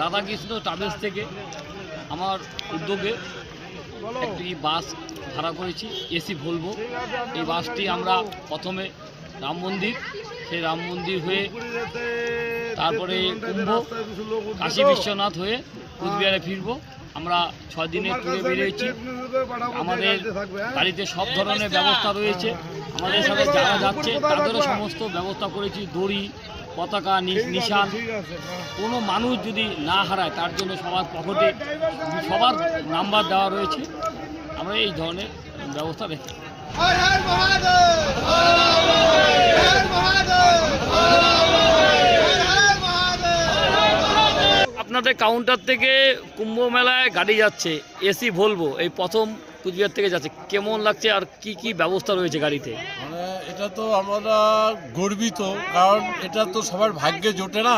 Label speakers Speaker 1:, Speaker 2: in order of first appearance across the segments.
Speaker 1: Radhakrishna travels থেকে আমার উদ্যোগে একটি বাস ভাড়া করেছি, এসি ভলভো। এই বাসটি আমরা প্রথমে রাম মন্দির, সেই রাম মন্দির হয়ে তারপরে কুম্ভ, কাশী বিশ্বনাথ হয়ে কুচবিহারে ফিরবো। আমরা ছয় দিনের ট্যুরে বেরিয়েছি। আমাদের গাড়িতে সব ধরনের ব্যবস্থা রয়েছে। আমাদের সাথে যারা যাচ্ছে, তাদেরও সমস্ত ব্যবস্থা করেছি। দড়ি পতাকা নিশান। কোনো মানুষ যদি না হারায় তার জন্য সবার পকেটে সবার নাম্বার দেওয়া রয়েছে। আমরা এই ধরনের ব্যবস্থা
Speaker 2: রেখেছি
Speaker 1: আপনাদের কাউন্টার থেকে কুম্ভ মেলায় গাড়ি যাচ্ছে এসি ভলবো এই প্রথম কুচবিহার থেকে যাচ্ছে। কেমন লাগছে আর কি কি ব্যবস্থা রয়েছে গাড়িতে?
Speaker 3: মানে এটা তো আমরা গর্বিত কারণ এটা তো সবার ভাগ্যে জোটে না।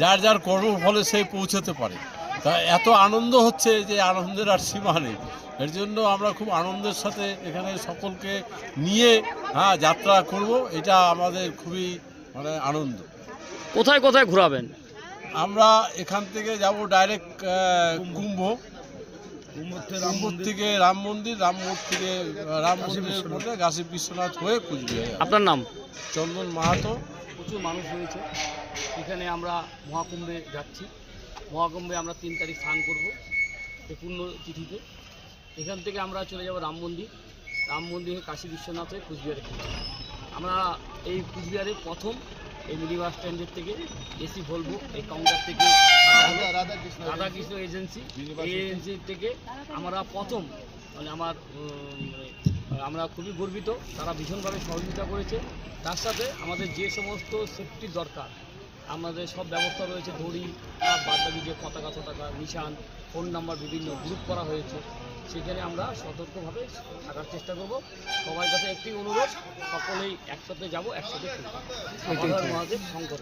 Speaker 3: যার যার কর্মফলে সে পৌঁছতে পারে। তা এত আনন্দ হচ্ছে যে আনন্দের আর সীমা নেই। এর জন্য আমরা খুব আনন্দের সাথে এখানে সকলকে নিয়ে হ্যাঁ যাত্রা করব। এটা আমাদের খুবই মানে আনন্দ।
Speaker 1: কোথায় কোথায় ঘোরাবেন?
Speaker 3: আমরা এখান থেকে যাব ডাইরেক্ট কুম্ভ। কুম্ভ থেকে রাম মন্দির রাম মন্দির থেকে রাম মন্দিরের মধ্যে কাশী বিশ্বনাথ হয়ে কুচবিহার
Speaker 1: আপনার নাম?
Speaker 3: চন্দন মাহাতো।
Speaker 1: প্রচুর মানুষ রয়েছে। এখানে আমরা মহাকুম্ভে যাচ্ছি। মহাকুম্ভে আমরা তিন তারিখ স্নান করব এই পূর্ণ তিথিতে এখান থেকে আমরা চলে যাব রাম মন্দির। রাম মন্দিরে কাশী বিশ্বনাথ হয়ে কুচবিহারে ফিরব। আমরা এই কুচবিহারে প্রথম এই মিনি বাস স্ট্যান্ডের থেকে এসি ভলভো এই কাউন্টার থেকে। রাধাকৃষ্ণ এজেন্সি এই এজেন্সি থেকে আমরা প্রথম মানে আমার মানে আমরা খুবই গর্বিত তারা ভীষণভাবে সহযোগিতা করেছে। তার সাথে আমাদের যে সমস্ত সেফটি দরকার আমাদের সব ব্যবস্থা রয়েছে দড়ি আর বাদবাকি যে পতাকা ফতাকা নিশান ফোন নাম্বার বিভিন্ন গ্রুপ করা হয়েছে সেখানে আমরা সতর্কভাবে থাকার চেষ্টা করব। সবার কাছে একটি অনুরোধ সকলেই একসাথে যাব একসাথে মহাদেব শঙ্কর